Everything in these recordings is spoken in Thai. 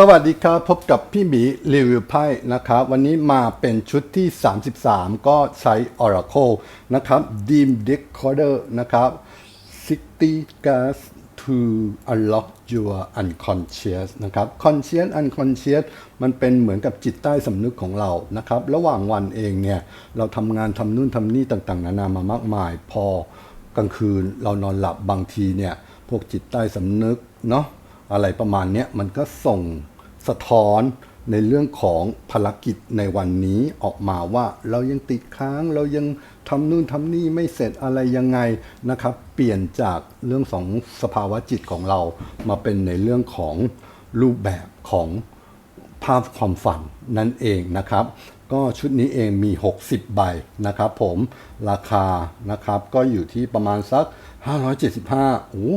สวัสดีครับ พบกับพี่หมีรีวิวไพ่นะครับ วันนี้มาเป็นชุดที่ 33 ก็ใช้ Oracle นะครับ Deem Decoder นะครับ 60 gas to unlock your unconscious นะครับ conscious unconscious มันเป็นเหมือนกับจิตใต้สำนึกของเรานะครับ ระหว่างวันเองเนี่ย เราทำงานทำนู่นทำนี่ต่างๆ นานามามากมาย พอกลางคืนเรานอนหลับบางทีเนี่ย พวกจิตใต้สำนึกเนาะ อะไรประมาณนี้มันก็ส่งสะท้อนในเรื่องของภารกิจในวันนี้ออกมาว่าเรายังติดค้างเรายังทำนู่นทำนี่ไม่เสร็จอะไรยังไงนะครับ เปลี่ยนจากเรื่องของสภาวะจิตของเรามาเป็นในเรื่องของรูปแบบของภาพความฝันนั่นเองนะครับ ก็ชุดนี้เองมี 60 ใบนะครับผมราคานะครับก็อยู่ที่ประมาณสัก 575โอ้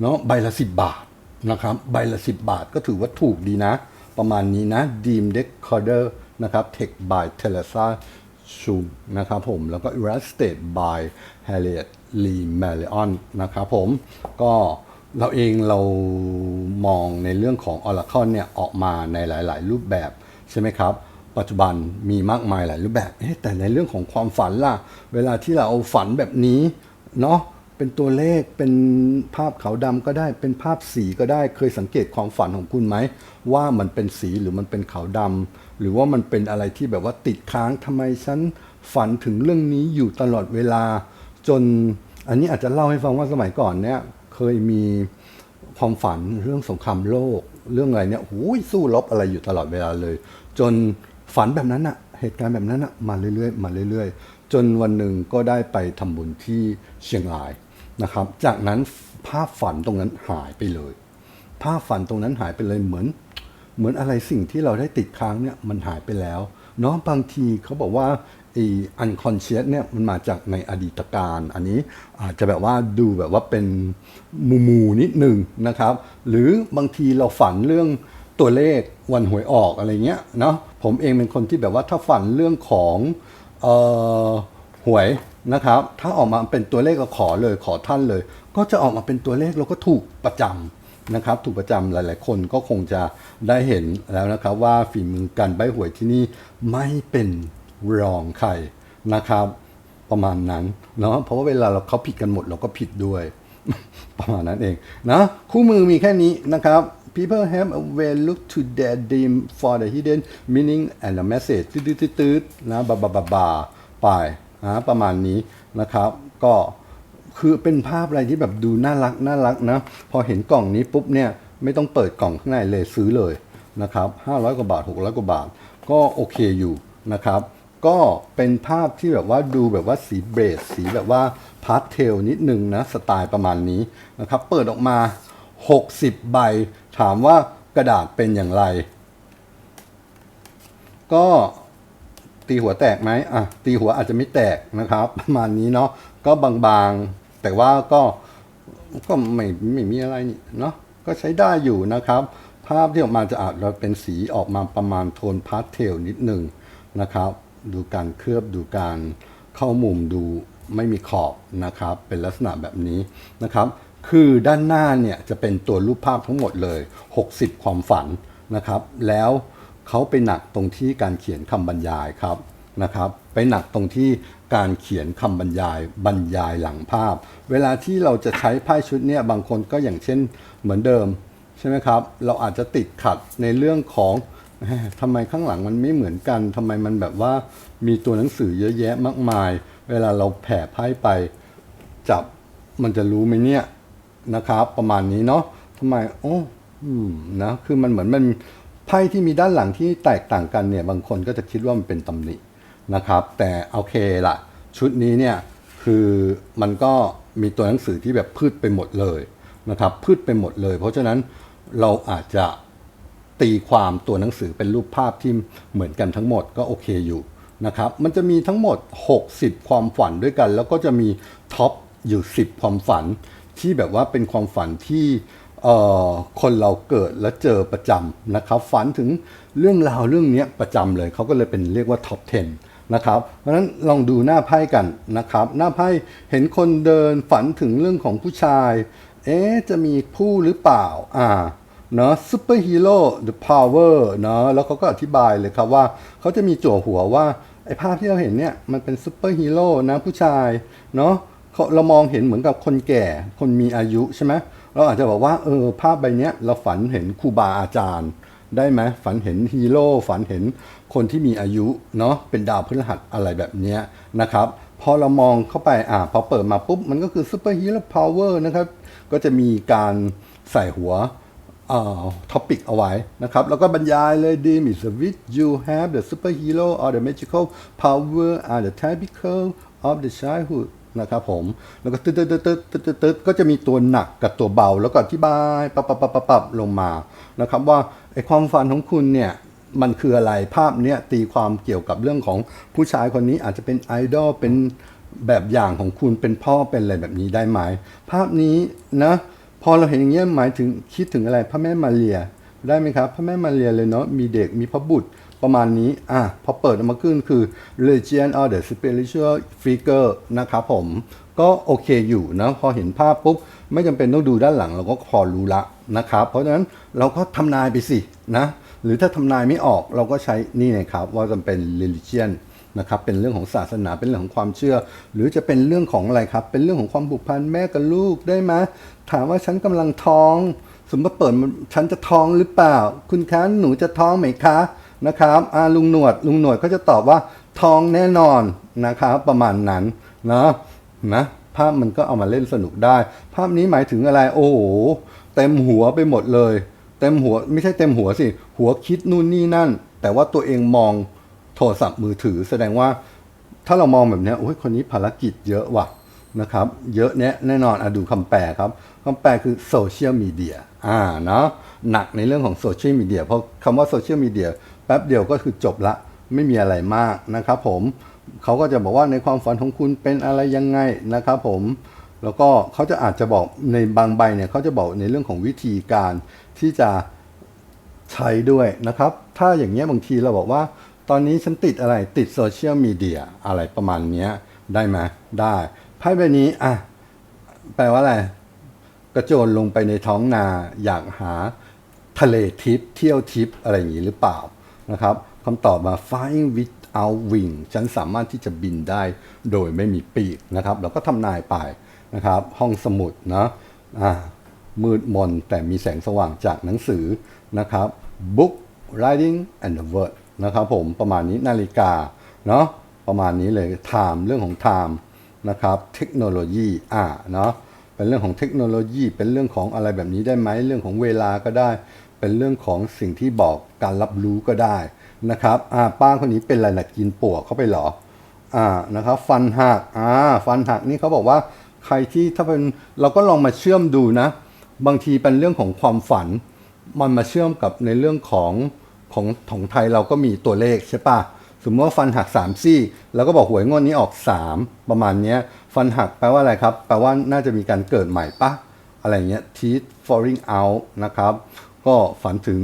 เนาะใบละ 10 บาท นะครับใบละ 10 บาทก็ถือว่าถูกดีนะ ประมาณนี้นะ Deem Decoder นะครับ Tech by Teresa Schum นะครับผม แล้วก็ Illustrated by Harriet Lee Marion นะครับผม ก็เราเองเรามองในเรื่องของ Oracle เนี่ย ออกมาในหลาย ๆ รูปแบบใช่ไหมครับ ปัจจุบันมีมากมายหลายรูปแบบแต่ในเรื่องของความฝันล่ะ เวลาที่เราฝันแบบนี้ เนาะ เป็นตัวเลขเป็นภาพขาวดำก็ได้เป็นภาพสีก็ได้เคยสังเกตความฝันของคุณไหม ว่ามันเป็นสีหรือมันเป็นขาวดำหรือว่ามันเป็นอะไรที่แบบว่าติดค้างทำไมฉันฝันถึงเรื่องนี้อยู่ตลอดเวลา จนอันนี้อาจจะเล่าให้ฟังว่าสมัยก่อนเนี่ยเคยมีความฝันเรื่องสงครามโลก เรื่องอะไรเนี่ยโอ้ยสู้รบอะไรอยู่ตลอดเวลาเลย จนฝันแบบนั้นอะเหตุการณ์แบบนั้นอะมาเรื่อยๆ มาเรื่อย ๆ จนวันหนึ่งก็ได้ไปทำบุญที่เชียงราย นะครับ จากนั้นภาพฝันตรงนั้นหายไปเลย ภาพฝันตรงนั้นหายไปเลยเหมือน เหมือนอะไรสิ่งที่เราได้ติดค้างเนี่ยมันหายไปแล้วเนาะบางทีเขาบอกว่าไอ้ unconscious เนี่ยมันมาจากในอดีตการ อันนี้อาจจะแบบว่าดูแบบว่าเป็นมูมูนิดหนึ่งนะครับ หรือบางทีเราฝันเรื่องตัวเลขวันหวยออกอะไรเงี้ยเนาะผมเองเป็นคนที่แบบว่าถ้าฝันเรื่องของออหวย นะครับ ถ้าออกมาเป็นตัวเลขก็ขอเลยขอท่านเลย ก็จะออกมาเป็นตัวเลขแล้วก็ถูกประจำนะครับ ถูกประจำหลาย ๆ คนก็คงจะได้เห็นแล้วนะครับว่าฝีมือการใบหวยที่นี่ไม่เป็นรองใครนะครับ ประมาณนั้นเนาะเพราะว่าเวลาเราเขาผิดกันหมดเราก็ผิดด้วย ประมาณนั้นเองนะคู่มือมีแค่นี้นะครับ people have a way look to their dream for the hidden meaning and the message ตืดๆๆนะบาบาบาบาไป นะประมาณนี้นะครับ ก็คือเป็นภาพอะไรที่แบบดูน่ารักน่ารักนะ พอเห็นกล่องนี้ปุ๊บเนี่ยไม่ต้องเปิดกล่องข้างในเลยซื้อเลยนะครับ500 กว่าบาท 600 กว่าบาท ก็โอเคอยู่นะครับ ก็เป็นภาพที่แบบว่าดูแบบว่าสีเบสสีแบบว่าพาสเทลนิดนึงนะสไตล์ประมาณนี้นะครับ เปิดออกมา 60 ใบ ถามว่ากระดาษเป็นอย่างไร ก็ ตีหัวแตกไหมอะตีหัวอาจจะไม่แตกนะครับ ประมาณนี้เนาะก็บางๆ แต่ว่าก็ก็ไม่ไม่มีอะไรนี่เนาะก็ใช้ได้อยู่นะครับ ภาพที่ออกมาจะอาจจะเป็นสีออกมาประมาณโทนพาสเทลนิดหนึ่งนะครับ ดูการเคลือบดูการเข้ามุมดูไม่มีขอบนะครับ เป็นลักษณะแบบนี้นะครับ คือด้านหน้าเนี่ยจะเป็นตัวรูปภาพทั้งหมดเลย 60 ความฝันนะครับ แล้ว เขาไปหนักตรงที่การเขียนคำบรรยายครับนะครับ ไปหนักตรงที่การเขียนคำบรรยายบรรยายหลังภาพ เวลาที่เราจะใช้ไพ่ชุดเนี้ยบางคนก็อย่างเช่นเหมือนเดิมใช่ไหมครับ เราอาจจะติดขัดในเรื่องของทำไมข้างหลังมันไม่เหมือนกันทำไมมันแบบว่ามีตัวหนังสือเยอะแยะมากมาย เวลาเราแผ่ไพ่ไปจับมันจะรู้ไหมเนี่ยนะครับ ประมาณนี้เนาะทำไมโอ้อืมนะคือมันเหมือนมัน ไพ่ที่มีด้านหลังที่แตกต่างกันเนี่ยบางคนก็จะคิดว่ามันเป็นตำหนินะครับ แต่โอเคละชุดนี้เนี่ยคือมันก็มีตัวหนังสือที่แบบพืชไปหมดเลยนะครับพืชไปหมดเลย เพราะฉะนั้นเราอาจจะตีความตัวหนังสือเป็นรูปภาพที่เหมือนกันทั้งหมดก็โอเคอยู่นะครับมันจะมีทั้งหมด 60 ความฝันด้วยกัน แล้วก็จะมีท็อปอยู่ 10 ความฝันที่แบบว่าเป็นความฝันที่ คนเราเกิดและเจอประจำนะครับ ฝันถึงเรื่องราวเรื่องนี้ประจำเลยเขาก็เลยเป็นเรียกว่าท็อป 10 นะครับ เพราะฉะนั้นลองดูหน้าไพ่กันนะครับ หน้าไพ่เห็นคนเดินฝันถึงเรื่องของผู้ชาย เอ๊จะมีผู้หรือเปล่าอ่าเนาะซูเปอร์ฮีโร่ the power เนาะแล้วเขาก็อธิบายเลยครับว่าเขาจะมีจั่วหัวว่าไอ้ภาพที่เราเห็นเนี่ยมันเป็นซูเปอร์ฮีโร่นะผู้ชายเนาะเรามองเห็นเหมือนกับคนแก่คนมีอายุใช่ไหม เราอาจจะบอกว่าเออภาพใบเนี้ยเราฝันเห็นครูบาอาจารย์ ได้ไหมฝันเห็นฮีโร่ฝันเห็นคนที่มีอายุเนาะเป็นดาวพฤหัสอะไรแบบเนี้ยนะครับพอเรามองเข้าไปอ่าพอเปิดมาปุ๊บ มันก็คือซูเปอร์ฮีโร่พาวเวอร์นะครับ ก็จะมีการใส่หัวอ่าท็อปิกเอาไว้นะครับ แล้วก็บรรยายเลย Dim is a which you have the superhero or the magical power are the typical of the childhood นะครับผมแล้วก็ตึ๊ดตึ๊ดตึ๊ดตึ๊ดตึ๊ดตึ๊ดตึ๊ดก็จะมีตัวหนักกับตัวเบา แล้วก็อธิบายปับปับปับปับปับลงมานะครับว่าไอความฝันของคุณเนี่ยมันคืออะไรภาพเนี้ยตีความเกี่ยวกับเรื่องของผู้ชายคนนี้อาจจะเป็นไอดอลเป็นแบบอย่างของคุณเป็นพ่อเป็นอะไรแบบนี้ได้ไหมภาพนี้นะพอเราเห็นอย่างเงี้ยหมายถึงคิดถึงอะไรพระแม่มาเรียได้ไหมครับ พระแม่มาเรียเลยเนาะมีเด็กมีพระบุตร ประมาณนี้ อะ พอเปิดออกมาขึ้นคือ Legend of the Spiritual Figure นะครับผม ก็โอเคอยู่นะ พอเห็นภาพปุ๊บ ไม่จำเป็นต้องดูด้านหลังเราก็พอรู้ละนะครับ เพราะฉะนั้นเราก็ทำนายไปสินะ หรือถ้าทำนายไม่ออกเราก็ใช้นี่นะครับ ว่าจะเป็น religion นะครับเป็นเรื่องของศาสนาเป็นเรื่องของความเชื่อ หรือจะเป็นเรื่องของอะไรครับ เป็นเรื่องของความผูกพันแม่กับลูกได้ไหมถามว่าฉันกำลังท้อง สมมติเปิดฉันจะท้องหรือเปล่า คุณคะหนูจะท้องไหมคะ นะครับอาลุงหนวดลุงหนวดก็จะตอบว่าท้องแน่นอนนะครับประมาณนั้นนะนะภาพมันก็เอามาเล่นสนุกได้ ภาพนี้หมายถึงอะไรโอ้โหเต็มหัวไปหมดเลย เต็มหัวไม่ใช่เต็มหัวสิ หัวคิดนู่นนี่นั่น แต่ว่าตัวเองมองโทรศัพท์มือถือ แสดงว่าถ้าเรามองแบบนี้โอ้ยคนนี้ภารกิจเยอะว่ะนะครับเยอะเนี้ยแน่นอนอะดูคำแปลครับคำแปลคือโซเชียลมีเดียอ่าเนาะหนักในเรื่องของโซเชียลมีเดียเพราะคำว่าโซเชียลมีเดีย แป๊บเดียวก็คือจบละไม่มีอะไรมากนะครับผมเขาก็จะบอกว่าในความฝันของคุณเป็นอะไรยังไงนะครับผมแล้วก็เขาจะอาจจะบอกในบางใบเนี่ยเขาจะบอกในเรื่องของวิธีการที่จะใช้ด้วยนะครับ ถ้าอย่างเงี้ยบางทีเราบอกว่า ตอนนี้ฉันติดอะไรติดโซเชียลมีเดียอะไรประมาณเนี้ยได้ไหมได้ไพ่ใบนี้อะแปลว่าอะไร กระโจนลงไปในท้องนาอยากหาทะเลทิพย์เที่ยวทิพย์อะไรอย่างนี้หรือเปล่า นะครับคำตอบมา flying without wing ฉันสามารถที่จะบินได้โดยไม่มีปีกนะครับเราก็ทำนายไปนะครับ ห้องสมุดนะอ่ามืดมนแต่มีแสงสว่างจากหนังสือนะครับ book writing and the word นะครับผมประมาณนี้นาฬิกาเนาะประมาณนี้เลย time เรื่องของ time นะครับเทคโนโลยีอ่าเนาะเป็นเรื่องของเทคโนโลยี เป็นเรื่องของอะไรแบบนี้ได้ไหมเรื่องของเวลาก็ได้ เป็นเรื่องของสิ่งที่บอกการรับรู้ก็ได้นะครับอ่าป้าคนนี้เป็นอะไรนะกินปวกเข้าไปหรออ่านะครับฟันหักอ่าฟันหักนี่เขาบอกว่าใครที่ถ้าเป็นเราก็ลองมาเชื่อมดูนะ บางทีเป็นเรื่องของความฝัน มันมาเชื่อมกับในเรื่องของของของไทยเราก็มีตัวเลขใช่ปะสมมติว่าฟันหัก3ามซี่เราก็บอกหวยงวดนี้ออก 3 ประมาณนี้ฟันหักแปลว่าอะไรครับ แปลว่าน่าจะมีการเกิดใหม่ปะอะไรเงี้ย teeth falling out นะครับ ก็ฝันถึง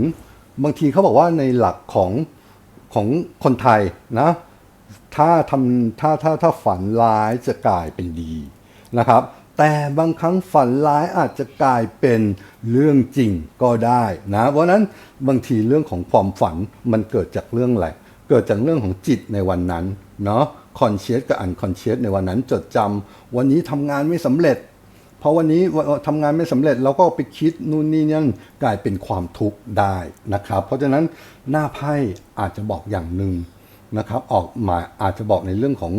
บางทีเขาบอกว่าในหลักของของคนไทยนะถ้าทำถ้าถ้าถ้าฝันร้ายจะกลายเป็นดีนะครับ แต่บางครั้งฝันร้ายอาจจะกลายเป็นเรื่องจริงก็ได้นะเพราะนั้นบางทีเรื่องของความฝันมันเกิดจากเรื่องอะไรเกิดจากเรื่องของจิตในวันนั้นเนาะคอนเชียสกับอันคอนเชียสในวันนั้นจดจำวันนี้ทำงานไม่สำเร็จ พราะวันนี้ทำงานไม่สำเร็จเราก็ไปคิดนู่นนี่นั่นกลายเป็นความทุกข์ได้นะครับ เพราะฉะนั้นหน้าไพ่อาจจะบอกอย่างหนึ่งนะครับ ออกมาอาจจะบอกในเรื่องของ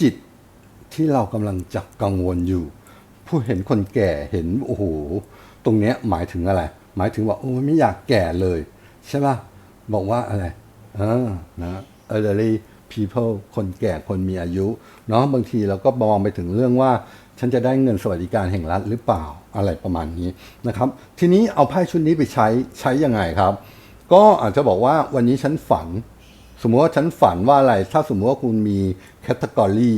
จิตที่เรากำลังจับกังวลอยู่ ผู้เห็นคนแก่เห็นโอ้โหตรงเนี้ยหมายถึงอะไร หมายถึงว่าโอ้ไม่อยากแก่เลย ใช่ป่ะบอกว่าอะไรอ่านะ elderly people คนแก่คนมีอายุเนาะบางทีเราก็มองไปถึงเรื่องว่า ฉันจะได้เงินสวัสดิการแห่งรัฐหรือเปล่าอะไรประมาณนี้นะครับ ทีนี้เอาไพ่ชุดนี้ไปใช้ใช้ยังไงครับ ก็อาจจะบอกว่าวันนี้ฉันฝัน สมมติว่าฉันฝันว่าอะไร ถ้าสมมติว่าคุณมีแคตตากรี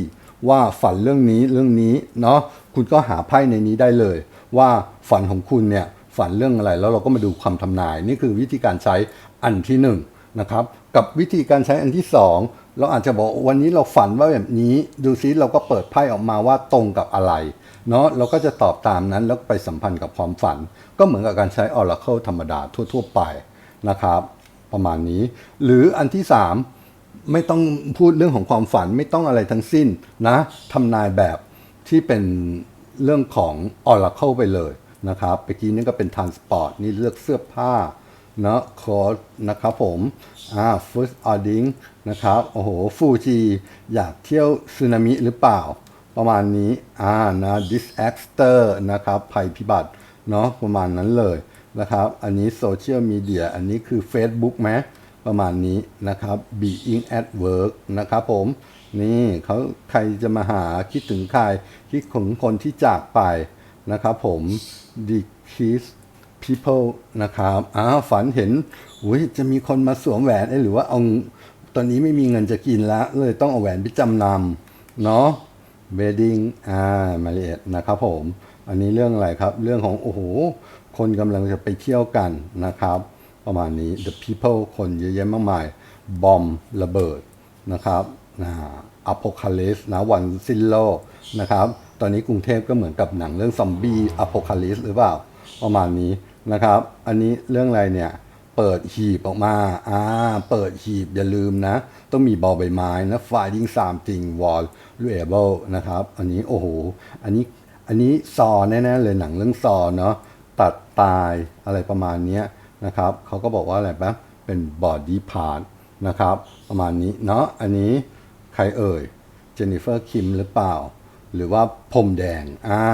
ว่าฝันเรื่องนี้เรื่องนี้เนาะคุณก็หาไพ่ในนี้ได้เลย ว่าฝันของคุณเนี่ยฝันเรื่องอะไรแล้วเราก็มาดูคำทำนาย นี่คือวิธีการใช้อันที่หนึ่งนะครับกับวิธีการใช้อันที่สอง เราอาจจะบอกวันนี้เราฝันว่าแบบนี้ ดูซิเราก็เปิดไพ่ออกมาว่าตรงกับอะไรเนาะเราก็จะตอบตามนั้นแล้วไปสัมพันธ์กับความฝัน ก็เหมือนกับการใช้ Oracle ธรรมดาทั่ว ๆ ไปนะครับ ประมาณนี้ หรืออันที่สามไม่ต้องพูดเรื่องของความฝันไม่ต้องอะไรทั้งสิ้นนะทำนายแบบที่เป็นเรื่องของ Oracle ไปเลยนะครับเมื่อกี้นี่ก็เป็น Transport นี่เลือกเสื้อผ้า เนาะคอนะครับผมอ่า first ording นะครับโอ้โหฟูจิอยากเที่ยวสึนามิหรือเปล่า ประมาณนี้อ่านะ disaster นะครับภัยพิบัติเนาะประมาณนั้นเลยนะครับ อันนี้โซเชียลมีเดียอันนี้คือ Facebook ไหมประมาณนี้นะครับ being at work นะครับผม นี่เขาใครจะมาหาคิดถึงใคร คิดถึงคนที่จากไปนะครับผม decrease people นะครับอ้าวฝันเห็นอุ้ยจะมีคนมาสวมแหวนเอ้หรือว่าเอาตอนนี้ไม่มีเงินจะกินแล้วเลยต้องเอาแหวนไปจำนำเนาะ wedding อ่ามาเรียดนะครับผม อันนี้เรื่องอะไรครับ เรื่องของโอ้โห คนกำลังจะไปเที่ยวกันนะครับ ประมาณนี้ the people คนเยอะแยะมากมาย บอมระเบิดนะครับนะอพ c a l y p s e นะวันสิ้นโลกนะครับ ตอนนี้กรุงเทพก็เหมือนกับหนังเรื่องซอมบี้อพ c a l y p s e หรือเปล่า ประมาณนี้ นะครับ อันนี้เรื่องอะไรเนี่ย เปิดหีบออกมา อ่า เปิดหีบอย่าลืมนะ ต้องมีบอใบไม้นะ finding something valuable นะครับ อันนี้โอ้โห อันนี้ อันนี้ซอแน่ๆเลยหนังเรื่องซอเนาะ ตัดตายอะไรประมาณนี้นะครับ เขาก็บอกว่าอะไรปะเป็น body part นะครับ ประมาณนี้เนาะ อันนี้ใครเอ่ย เจนนิเฟอร์คิมหรือเปล่า หรือว่าพรมแดง อ่า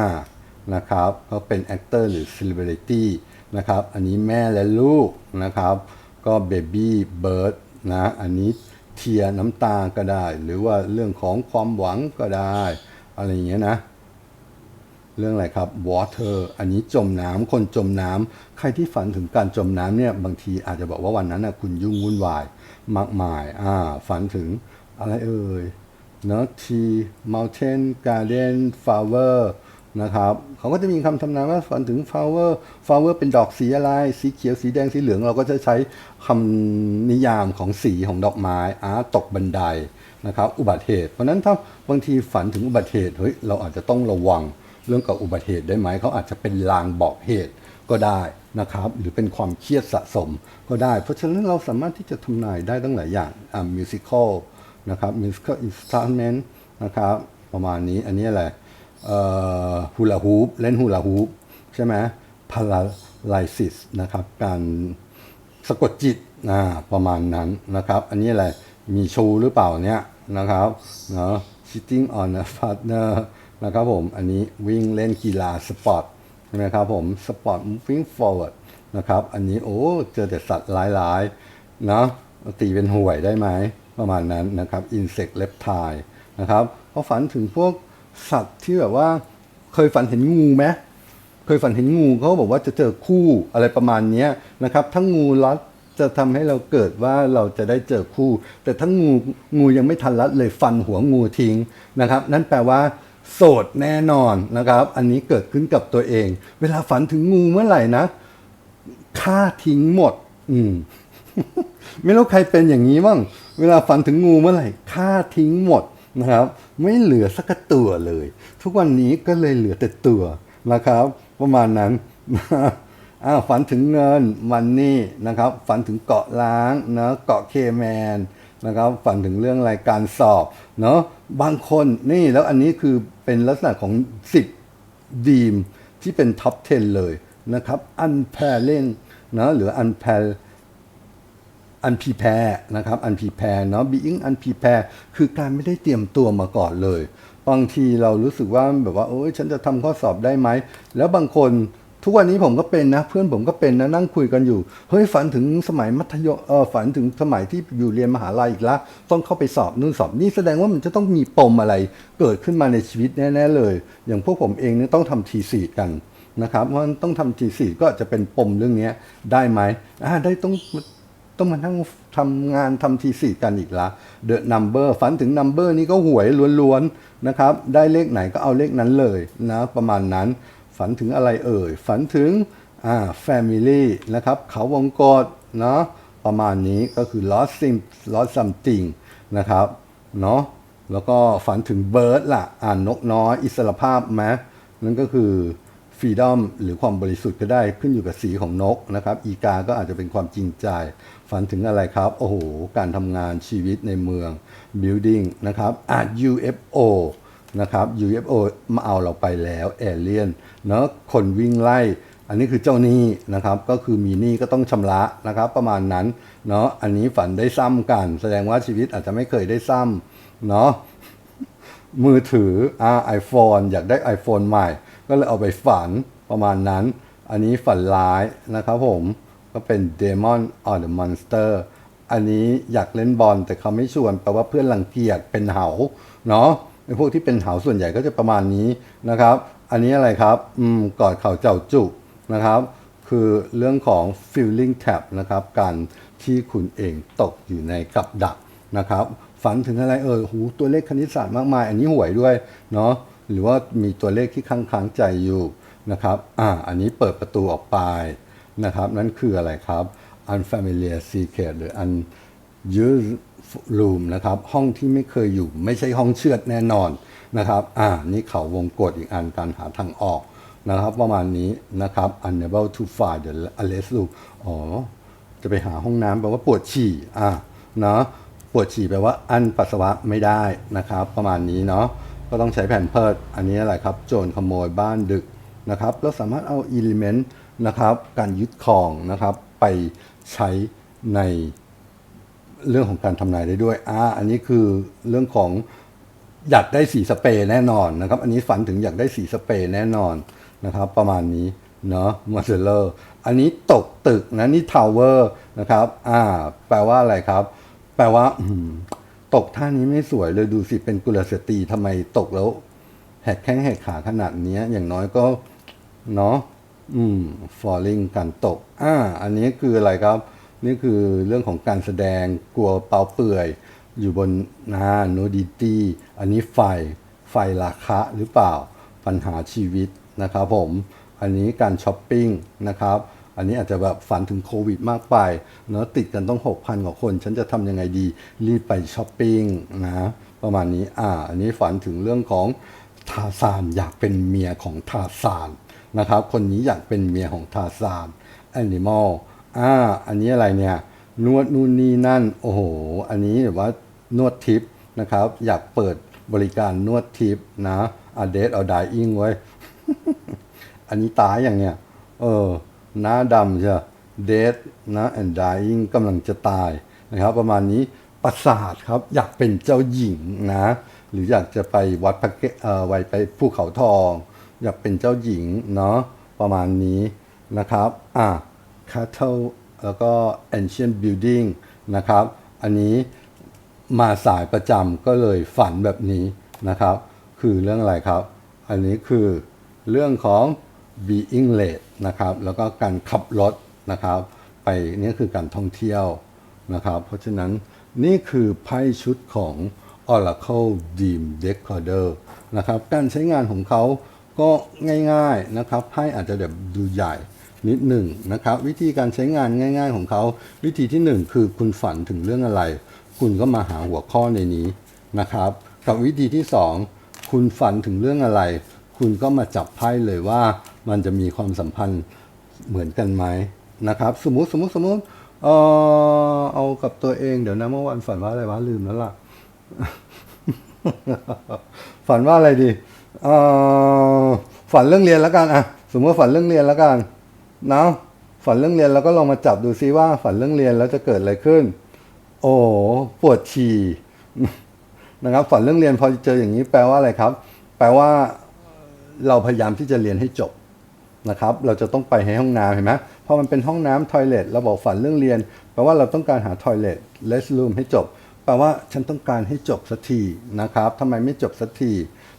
นะครับ เขาเป็นแอคเตอร์หรือเซเลบริตี้ นะครับ อันนี้แม่และลูกนะครับ ก็เบบี้เบิร์ดนะ อันนี้เทียน้ำตาก็ได้ หรือว่าเรื่องของความหวังก็ได้ อะไรอย่างเงี้ยนะ เรื่องอะไรครับ water อันนี้จมน้ำคนจมน้ำใครที่ฝันถึงการจมน้ำเนี่ย บางทีอาจจะบอกว่าวันนั้นนะคุณยุ่งวุ่นวายมากมายอ่าฝันถึงอะไรเอ่ยเนาะที mountain garden flower นะครับเขาก็จะมีคำทำนายว่าฝันถึง flower flower เป็นดอกสีอะไร สีเขียวสีแดงสีเหลือง เราก็จะใช้คำนิยามของสีของดอกไม้อาตกบันไดนะครับ อุบัติเหตุ เพราะฉะนั้นถ้าบางทีฝันถึงอุบัติเหตุเฮ้ยเราอาจจะต้องระวังเรื่องกับอุบัติเหตุได้ไหมเขาอาจจะเป็นลางบอกเหตุก็ได้นะครับ หรือเป็นความเครียดสะสมก็ได้ เพราะฉะนั้นเราสามารถที่จะทำนายได้ตั้งหลายอย่างอ่า musical นะครับ musical instrument นะครับ ประมาณนี้อันนี้อะไร ฮูลาฮูปเล่นฮูลาฮูปใช่ไหม paralysis นะครับ การสะกดจิตอ่าประมาณนั้นนะครับ อันนี้อะไรมีชูหรือเปล่าเนี่ยนะครับเนาะ sitting on a partner นะครับผม อันนี้วิ่งเล่นกีฬาสปอร์ตใช่ไหมครับผมสปอร์ต moving forward นะครับ อันนี้โอ้ เจอแต่สัตว์ร้ายๆเนาะตีเป็นห่วยได้ไหม ประมาณนั้นนะครับ insect reptile นะครับพอฝันถึงพวก สัตว์ที่แบบว่า เคยฝันเห็นงูไหมเคยฝันเห็นงูเขาบอกว่าจะเจอคู่อะไรประมาณนี้นะครับถ้างูรัดจะทำให้เราเกิดว่าเราจะได้เจอคู่ แต่ถ้างูงูยังไม่ทันรัดเลยฟันหัวงูทิ้งนะครับ นั่นแปลว่า โสดแน่นอนนะครับ อันนี้เกิดขึ้นกับตัวเอง เวลาฝันถึงงูเมื่อไหร่นะฆ่าทิ้งหมด อืม ไม่รู้ใครเป็นอย่างนี้บ้างเวลาฝันถึงงูเมื่อไหร่ฆ่าทิ้งหมด นะครับ ไม่เหลือสักตัวเลย ทุกวันนี้ก็เลยเหลือแต่ตัวนะครับ ประมาณนั้นอ้าวฝันถึงเงินมันนี่นะครับ ฝันถึงเกาะล้างเนาะเกาะเคแมนนะครับ ฝันถึงเรื่องรายการสอบเนาะบางคนนี่แล้วอันนี้คือเป็นลักษณะของ10ดีมที่เป็นท็อป 10 เลยนะครับอันแพรเล่นนะหรืออันแพร อันพีแพรนะครับอันพีแพรเนาะ being อันพีแพรคือการไม่ได้เตรียมตัวมาก่อนเลย บางทีเรารู้สึกว่าแบบว่าโอ้ยฉันจะทำข้อสอบได้ไหม แล้วบางคนทุกวันนี้ผมก็เป็นนะ เพื่อนผมก็เป็นนะนั่งคุยกันอยู่ เฮ้ยฝันถึงสมัยมัธยมเออฝันถึงสมัยที่อยู่เรียนมหาลัยอีกล้วต้องเข้าไปสอบนู่นสอบนี่แสดงว่ามันจะต้องมีปมอะไร เกิดขึ้นมาในชีวิตแน่ๆเลย อย่างพวกผมเองเนี่ยต้องทำทีสีกันนะครับว่าต้องทำทีสี่ก็จะเป็นปมเรื่องนี้ได้ไหมอ่าได้ต้อง ต้องมานั่งทำงานทำทีสี่กันอีกละ The number ฝันถึง number นี่ก็หวยล้วนๆนะครับ ได้เลขไหนก็เอาเลขนั้นเลยนะประมาณนั้น ฝันถึงอะไรเอ่ย ฝันถึงอ่า family นะครับ เขาวงกฏเนาะประมาณนี้ก็คือ lost sim lost something นะครับเนาะแล้วก็ฝันถึงเบิร์ดล่ะ อ่านนกน้อยอิสรภาพไหมนั่นก็คือ freedom หรือความบริสุทธิ์ก็ได้ขึ้นอยู่กับสีของนกนะครับอีกาก็อาจจะเป็นความจริงใจ ฝันถึงอะไรครับ โอ้โห การทำงานชีวิตในเมือง building นะครับอาจ UFO นะครับ UFO มาเอาเราไปแล้วเอเลียนเนาะคนวิ่งไล่ อันนี้คือเจ้าหนี้นะครับ ก็คือมีหนี้ก็ต้องชำระนะครับ ประมาณนั้นเนาะอันนี้ฝันได้ซ้ำกัน แสดงว่าชีวิตอาจจะไม่เคยได้ซ้ำเนาะมือถืออ่าไอโฟนอยากได้ iPhone ใหม่ ก็เลยเอาไปฝันประมาณนั้น อันนี้ฝันร้ายนะครับผม ก็เป็น Demon or the Monster อันนี้อยากเล่นบอลแต่เขาไม่ชวนแปลว่าเพื่อนรังเกียจเป็นเหาเนาะไอพวกที่เป็นเหาส่วนใหญ่ก็จะประมาณนี้นะครับ อันนี้อะไรครับ อืมกอดเข่าเจ้าจุกนะครับ คือเรื่องของ feeling tap นะครับ การที่คุณเองตกอยู่ในกับดักนะครับ ฝันถึงอะไรเออหูตัวเลขคณิตศาสตร์มากมาย อันนี้หวยด้วยเนาะ หรือว่ามีตัวเลขที่ค้างค้างใจอยู่นะครับอ่าอันนี้เปิดประตูออกไปนะครับ นั่นคืออะไรครับ unfamiliar secret หรือ unused room นะครับ ห้องที่ไม่เคยอยู่ ไม่ใช่ห้องเชือดแน่นอนนะครับ อ่า นี่เขาวงกดอีกอันการหาทางออกนะครับ ประมาณนี้นะครับ unable to find the arrest room อ๋อ จะไปหาห้องน้ำแปลว่าปวดฉี่ อะเนาะปวดฉี่แปลว่าอันปัสสาวะไม่ได้นะครับ ประมาณนี้เนาะ ก็ต้องใช้แผ่นเพิดอันนี้อะไรครับ โจรขโมยบ้านดึกนะครับเราสามารถเอาอิเลเมนต์นะครับการยึดของนะครับไปใช้ในเรื่องของการทำนายได้ด้วยอ่าอันนี้คือเรื่องของอยากได้สีสเปรย์แน่นอนนะครับ อันนี้ฝันถึงอยากได้สีสเปรย์แน่นอนนะครับ ประมาณนี้เนาะมอสเลอร์อันนี้ตกตึกนะนี่ทาวเวอร์นะครับ อ่า แปลว่าอะไรครับ แปลว่า ตกท่านี้ไม่สวยเลยดูสิเป็นกุลสตรีทำไมตกแล้ว แหกแข้งแหกขาขนาดนี้อย่างน้อยก็ เนาะอืม falling การตก อ่า อันนี้คืออะไรครับ นี่คือเรื่องของการแสดงกลัวเปล่าเปื่อย อยู่บนหน้าโนดิตี้อันนี้ไฟ ไฟราคะหรือเปล่า ปัญหาชีวิตนะครับผม อันนี้การช้อปปิ้งนะครับ อันนี้อาจจะแบบฝันถึงโควิดมากไปเนอะติดกันต้อง 6,000 กว่าคน ฉันจะทำยังไงดี รีบไปช้อปปิ้งนะประมาณนี้อ่าอันนี้ฝันถึงเรื่องของทาซานอยากเป็นเมียของทาซานนะครับ คนนี้อยากเป็นเมียของทาซานแอนิมอลอ่าอันนี้อะไรเนี่ยนวดนู่นนี่นั่น โอ้โห อันนี้แบบว่านวดทิปนะครับ อยากเปิดบริการนวดทิปนะอาเดทเอาดายอิงไว้ อันนี้ตายอย่างเนี้ยเออ น้าดำใช่เดทนะ and dying กำลังจะตายนะครับ ประมาณนี้ประสาทครับอยากเป็นเจ้าหญิงนะ หรืออยากจะไปวัดพระเกเอ่อไว้ไปภูเขาทอง อยากเป็นเจ้าหญิงเนาะประมาณนี้นะครับอะ cattle แล้วก็ ancient building นะครับ อันนี้มาสายประจำก็เลยฝันแบบนี้นะครับ คือเรื่องอะไรครับ อันนี้คือเรื่องของ being late นะครับแล้วก็การขับรถนะครับ ไปนี่คือการท่องเที่ยวนะครับ เพราะฉะนั้นนี่คือไพ่ชุดของ Oracle Dream Decoder นะครับการใช้งานของเขาก็ง่ายๆนะครับไพ่อาจจะแบบดูใหญ่นิดหนึ่งนะครับ วิธีการใช้งานง่าย ๆของเขา วิธีที่หนึ่งคือคุณฝันถึงเรื่องอะไร คุณก็มาหาหัวข้อในนี้นะครับ กับวิธีที่สองคุณฝันถึงเรื่องอะไร คุณก็มาจับไพ่เลยว่า มันจะมีความสัมพันธ์เหมือนกันไหมนะครับ สมมติสมมติสมมติเออเอากับตัวเองเดี๋ยวนะเมื่อวานฝันว่าอะไรวะลืมแล้วล่ะ ฝันว่าอะไรดีเออฝันเรื่องเรียนแล้วกันอะสมมติว่าฝันเรื่องเรียนแล้วกันนะฝันเรื่องเรียนแล้วก็ลองมาจับดูซิว่า ฝันเรื่องเรียนแล้วจะเกิดอะไรขึ้น โอ้ปวดฉี่นะครับ ฝันเรื่องเรียนพอเจออย่างนี้แปลว่าอะไรครับ แปลว่าเราพยายามที่จะเรียนให้จบ นะครับ เราจะต้องไปให้ห้องน้ำเห็นไหมพอมันเป็นห้องน้ำทอยเลทเราบอกฝันเรื่องเรียน แปลว่าเราต้องการหาทอยเลทเลสรูมให้จบ แปลว่าฉันต้องการให้จบสักทีนะครับทำไมไม่จบสักที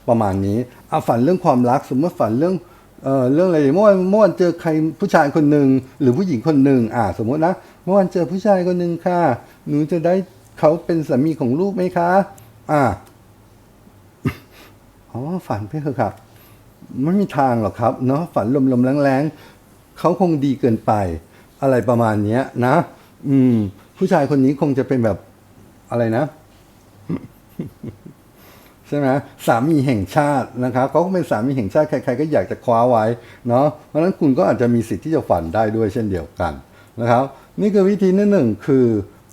ประมาณนี้เอาฝันเรื่องความรัก สมมติฝันเรื่องเอ่อเรื่องอะไรเมื่อวันเมื่อวันเจอใครผู้ชายคนหนึ่งหรือผู้หญิงคนหนึ่งอ่าสมมตินะเมื่อวันเจอผู้ชายคนหนึ่งค่ะ หนูจะได้เขาเป็นสามีของลูกไหมคะ อ่าอ๋อฝันไปเถอะครับ ไม่มีทางหรอกครับเนาะฝันลมๆแรงๆเขาคงดีเกินไป อะไรประมาณเนี้ยนะ อืม ผู้ชายคนนี้คงจะเป็นแบบอะไรนะ ใช่ไหมสามีแห่งชาตินะครับเขาก็เป็นสามีแห่งชาติใครๆก็อยากจะคว้าไว้เนาะเพราะฉะนั้นคุณก็อาจจะมีสิทธิ์ที่จะฝันได้ด้วยเช่นเดียวกันนะครับ นี่คือวิธีที่หนึ่งคือ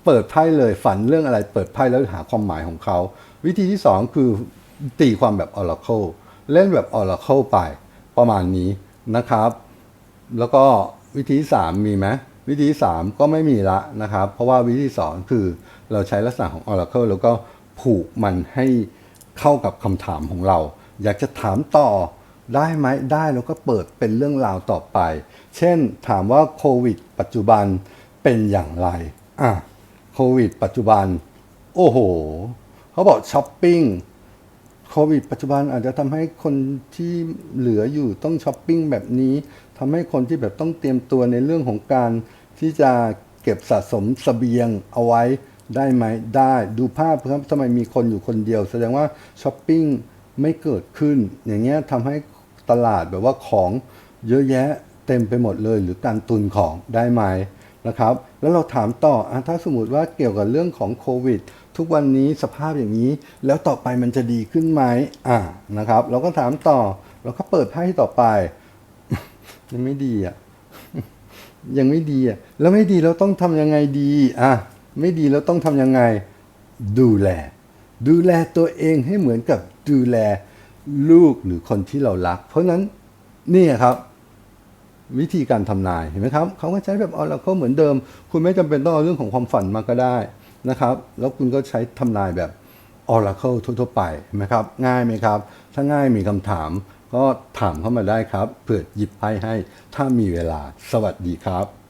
เปิดไพ่เลยฝันเรื่องอะไรเปิดไพ่แล้วหาความหมายของเขา วิธีที่สองคือตีความแบบ Oracle เล่นแบบ Oracle ไปประมาณนี้นะครับ แล้วก็วิธีที่สามมีไหมวิธีที่สามก็ไม่มีละนะครับ เพราะว่าวิธีที่สองคือเราใช้ลักษณะของ Oracle แล้วก็ผูกมันให้เข้ากับคำถามของเรา อยากจะถามต่อได้ไหมได้แล้วก็เปิดเป็นเรื่องราวต่อไป เช่นถามว่าโควิด ปัจจุบันเป็นอย่างไรอะโควิด ปัจจุบัน โอ้โห เขาบอกช้อปปิ้ง โควิดปัจจุบันอาจจะทำให้คนที่เหลืออยู่ต้องช้อปปิ้งแบบนี้ทำให้คนที่แบบต้องเตรียมตัวในเรื่องของการที่จะเก็บสะสมสเสบียงเอาไว้ได้ไหมได้ดูภาพครับทำไมมีคนอยู่คนเดียว แสดงว่าช้อปปิ้งไม่เกิดขึ้น อย่างเงี้ยทำให้ตลาดแบบว่าของเยอะแยะเต็มไปหมดเลย หรือการตุนของได้ไหมนะครับ แล้วเราถามต่ออถ้าสมมติว่าเกี่ยวกับเรื่องของโควิด ทุกวันนี้สภาพอย่างนี้ แล้วต่อไปมันจะดีขึ้นไหมอ่านะครับ เราก็ถามต่อเราก็เปิดไพ่ต่อไป ยังไม่ดีอะยังไม่ดีอะแล้วไม่ดีเราต้องทำยังไงดีอะไม่ดีเราต้องทำยังไง ดูแล ดูแลตัวเองให้เหมือนกับดูแลลูกหรือคนที่เรารัก เพราะนั้นนี่ครับ วิธีการทำนายเห็นไหมครับเขาก็ใช้แบบ Oracle เหมือนเดิม คุณไม่จำเป็นต้องเอาเรื่องของความฝันมาก็ได้ นะครับ แล้วคุณก็ใช้ทำนายแบบ Oracle ทั่วๆไปนไหมครับ ง่ายไหมครับ ถ้าง่ายมีคำถามก็ถามเข้ามาได้ครับเผื่อหยิบไพ่ให้ ถ้ามีเวลา สวัสดีครับ